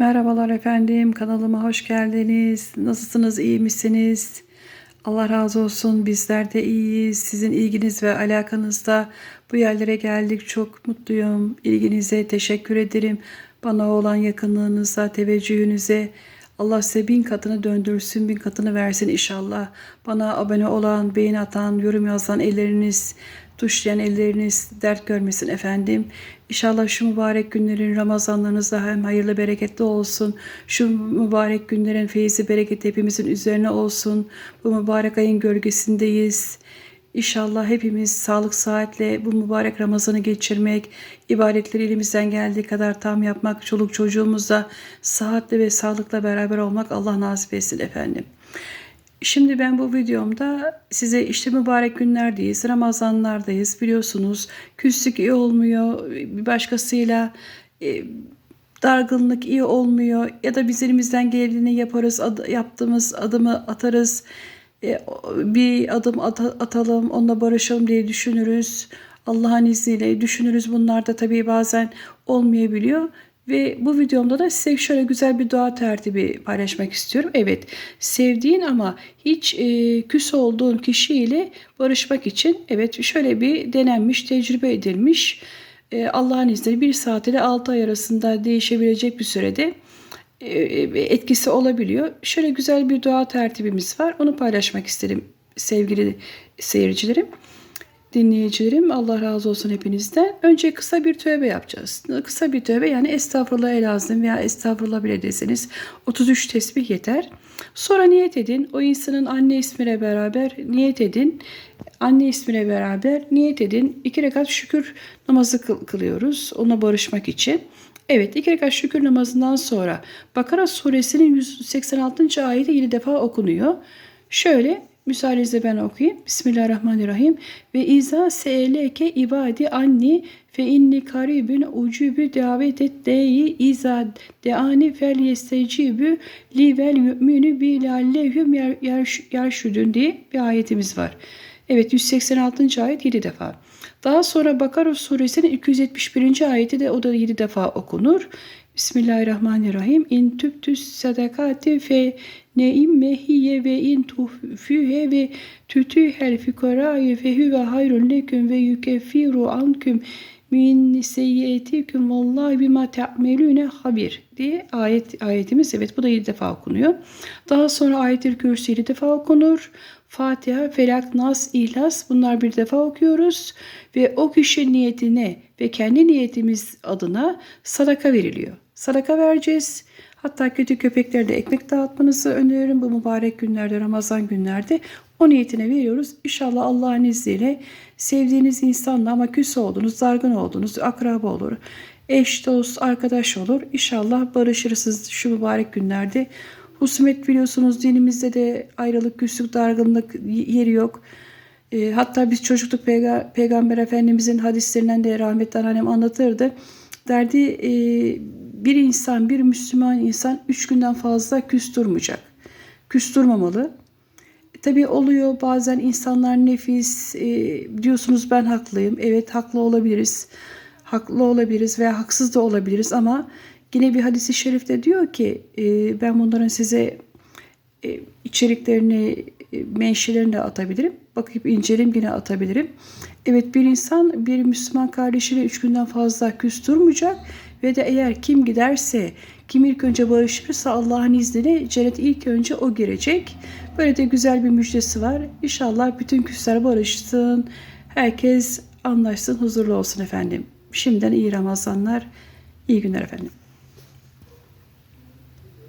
Merhabalar efendim, kanalıma hoş geldiniz. Nasılsınız, iyi misiniz? Allah razı olsun, bizler de iyiyiz. Sizin ilginiz ve alakanızda bu yerlere geldik. Çok mutluyum. İlginize teşekkür ederim. Bana olan yakınlığınıza, teveccühünüze. Allah size bin katını döndürsün, bin katını versin inşallah. Bana abone olan, beğeni atan, yorum yazan elleriniz, tuşlayan elleriniz dert görmesin efendim. İnşallah şu mübarek günlerin Ramazanlarınızda hem hayırlı bereketli olsun. Şu mübarek günlerin feyzi bereketi hepimizin üzerine olsun. Bu mübarek ayın gölgesindeyiz. İnşallah hepimiz sağlık saatle bu mübarek Ramazan'ı geçirmek, ibadetleri elimizden geldiği kadar tam yapmak, çoluk çocuğumuzla saatle ve sağlıkla beraber olmak Allah nasip etsin efendim. Şimdi ben bu videomda size işte mübarek günlerdeyiz, Ramazanlardayız biliyorsunuz. Küslük iyi olmuyor, bir başkasıyla e, dargınlık iyi olmuyor ya da biz elimizden geldiğini yaparız, ad- yaptığımız adımı atarız. E, bir adım ata- atalım, onunla barışalım diye düşünürüz. Allah'ın izniyle düşünürüz. Bunlar da tabii bazen olmayabiliyor. Ve bu videomda da size şöyle güzel bir dua tertibi paylaşmak istiyorum. Evet, sevdiğin ama hiç e, küs olduğun kişiyle barışmak için evet şöyle bir denenmiş, tecrübe edilmiş. E, Allah'ın izniyle bir saat ile 6 ay arasında değişebilecek bir sürede etkisi olabiliyor. Şöyle güzel bir dua tertibimiz var. Onu paylaşmak istedim sevgili seyircilerim, dinleyicilerim. Allah razı olsun hepinizden. Önce kısa bir tövbe yapacağız. Kısa bir tövbe yani estağfurullah lazım veya estağfurullah bile deseniz 33 tesbih yeter. Sonra niyet edin. O insanın anne ismiyle beraber niyet edin. Anne ismiyle beraber niyet edin. İki rekat şükür namazı kıl- kılıyoruz. Ona barışmak için. Evet iki rekat şükür namazından sonra Bakara suresinin 186. ayeti 7 defa okunuyor. Şöyle müsaadenizle ben okuyayım. Bismillahirrahmanirrahim. Ve iza seeleke ibadi anni fe inni karibün ucubu davet et deyi iza deani fel yestecibü li vel yu'minu bi lallehum yerşüdün diye bir ayetimiz var. Evet 186. ayet 7 defa. Daha sonra Bakara suresinin 271. ayeti de o da 7 defa okunur. Bismillahirrahmanirrahim. İn tübtüs sadakati fe neimmehiye ve in tuhfühe ve tütühel fukarayı fe huve hayrun leküm ve yukeffiru anküm min seyyiyetikum vallahi bima te'melüne habir diye ayet ayetimiz evet bu da 7 defa okunuyor. Daha sonra ayet-i kürsü 7 defa okunur. Fatiha, Felak, Nas, İhlas bunlar bir defa okuyoruz ve o kişi niyetine ve kendi niyetimiz adına sadaka veriliyor. Sadaka vereceğiz. Hatta kötü köpeklere de ekmek dağıtmanızı öneririm bu mübarek günlerde, Ramazan günlerde. O niyetine veriyoruz. İnşallah Allah'ın izniyle sevdiğiniz insanla ama küs oldunuz, dargın oldunuz, akraba olur, eş, dost, arkadaş olur. İnşallah barışırsınız şu mübarek günlerde. Husumet biliyorsunuz dinimizde de ayrılık, küslük, dargınlık yeri yok. E, hatta biz çocukluk peyga- peygamber efendimizin hadislerinden de rahmetli annem anlatırdı. Derdi e, bir insan, bir Müslüman insan üç günden fazla küs durmayacak. Küs durmamalı. Tabii oluyor bazen insanlar nefis e, diyorsunuz ben haklıyım. Evet haklı olabiliriz. Haklı olabiliriz veya haksız da olabiliriz ama yine bir hadisi şerifte diyor ki e, ben bunların size e, içeriklerini, e, menşelerini de atabilirim. Bakıp inceleyip yine atabilirim. Evet bir insan bir Müslüman kardeşiyle üç günden fazla küs durmayacak ve de eğer kim giderse, kim ilk önce barışırsa Allah'ın izniyle cennet ilk önce o girecek. Böyle de güzel bir müjdesi var. İnşallah bütün küsler barışsın. Herkes anlaşsın, huzurlu olsun efendim. Şimdiden iyi Ramazanlar, iyi günler efendim.